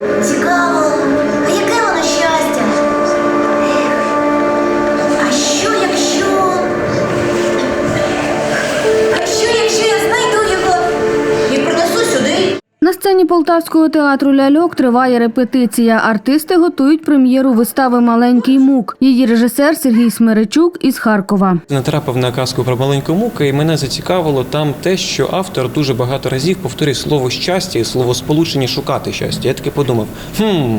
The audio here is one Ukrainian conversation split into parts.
Цікаво, На сцені Полтавського театру ляльок триває репетиція. Артисти готують прем'єру вистави Маленький мук. Її режисер Сергій Смиричук із Харкова. Натрапив на казку про маленьку муку, і мене зацікавило там те, що автор дуже багато разів повторює слово щастя і слово сполучення шукати щастя. Я таки подумав: хм.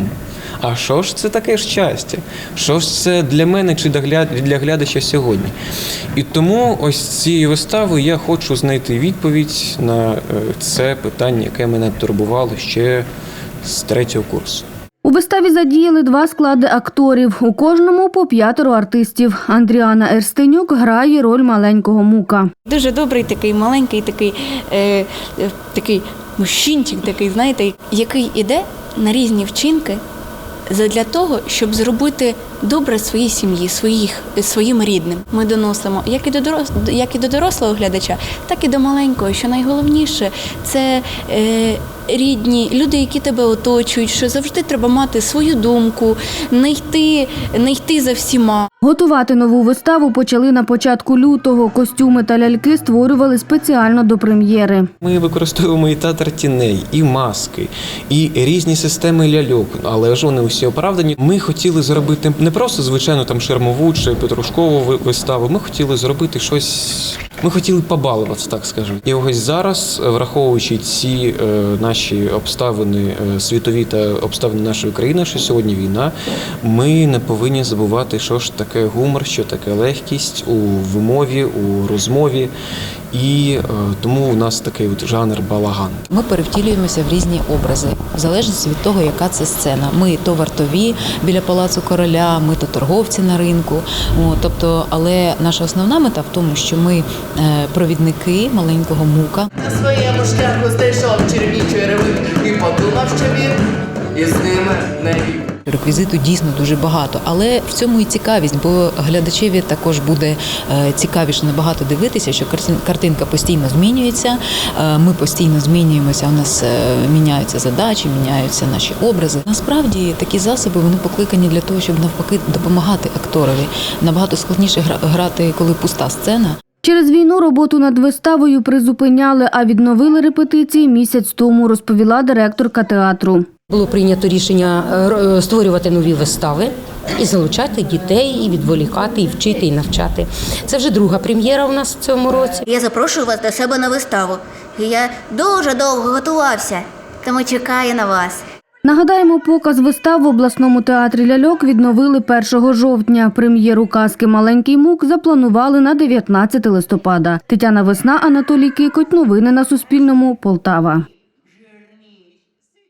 А що ж це таке щастя? Що ж це для мене чи для гля- для глядача сьогодні? І тому ось цією виставою я хочу знайти відповідь на е, це питання, яке мене турбувало ще з третього курсу. У виставі задіяли два склади акторів. У кожному по п'ятеро артистів. Андріана Ерстенюк грає роль маленького мука. Дуже добрий такий, маленький такий, е, е, такий мужчинчик, такий, знаєте, який іде на різні вчинки для того, щоб зробити добре своїй сім'ї, своїх, своїм рідним. Ми доносимо як і до дорос, як і до дорослого глядача, так і до маленького. Що найголовніше це е, рідні, люди, які тебе оточують, що завжди треба мати свою думку, не йти, не йти за всіма. Готувати нову виставу почали на початку лютого. Костюми та ляльки створювали спеціально до прем'єри. Ми використовуємо і театр тіней, і маски, і різні системи ляльок, але ж вони усі оправдані. Ми хотіли зробити не просто звичайну там шермову чи петрушкову виставу. Ми хотіли зробити щось. Ми хотіли побалуватися, так скажемо. І ось зараз, е, враховуючи ці е, наші обставини е, світові та обставини нашої країни, що сьогодні війна, ми не повинні забувати, що ж таке гумор, що таке легкість у вимові, у розмові. І тому у нас такий от жанр балаган. Ми перевтілюємося в різні образи, в залежності від того, яка це сцена. Ми то вартові біля палацу короля, ми то торговці на ринку. Тобто, але наша основна мета в тому, що ми провідники маленького мука. На своєму шляху знайшов чернічий ревик і подумав, що він із ними не вік. Реквізиту дійсно дуже багато, але в цьому і цікавість, бо глядачеві також буде е, цікавіше набагато дивитися, що картин- картинка постійно змінюється. е, Ми постійно змінюємося. У нас е, міняються задачі, міняються наші образи. Насправді такі засоби вони покликані для того, щоб навпаки допомагати акторові. Набагато складніше гра- грати, коли пуста сцена. Через війну роботу над виставою призупиняли, а відновили репетиції місяць тому, розповіла директорка театру. Було прийнято рішення е, створювати нові вистави і залучати дітей, і відволікати, і вчити, і навчати. Це вже друга прем'єра у нас в цьому році. Я запрошую вас до себе на виставу. Я дуже довго готувався, тому чекаю на вас. Нагадаємо, показ вистав в обласному театрі ляльок відновили 1 жовтня. Прем'єру казки Маленький мук запланували на 19 листопада. Тетяна Весна, Анатолій Кикоть. Новини на Суспільному. Полтава.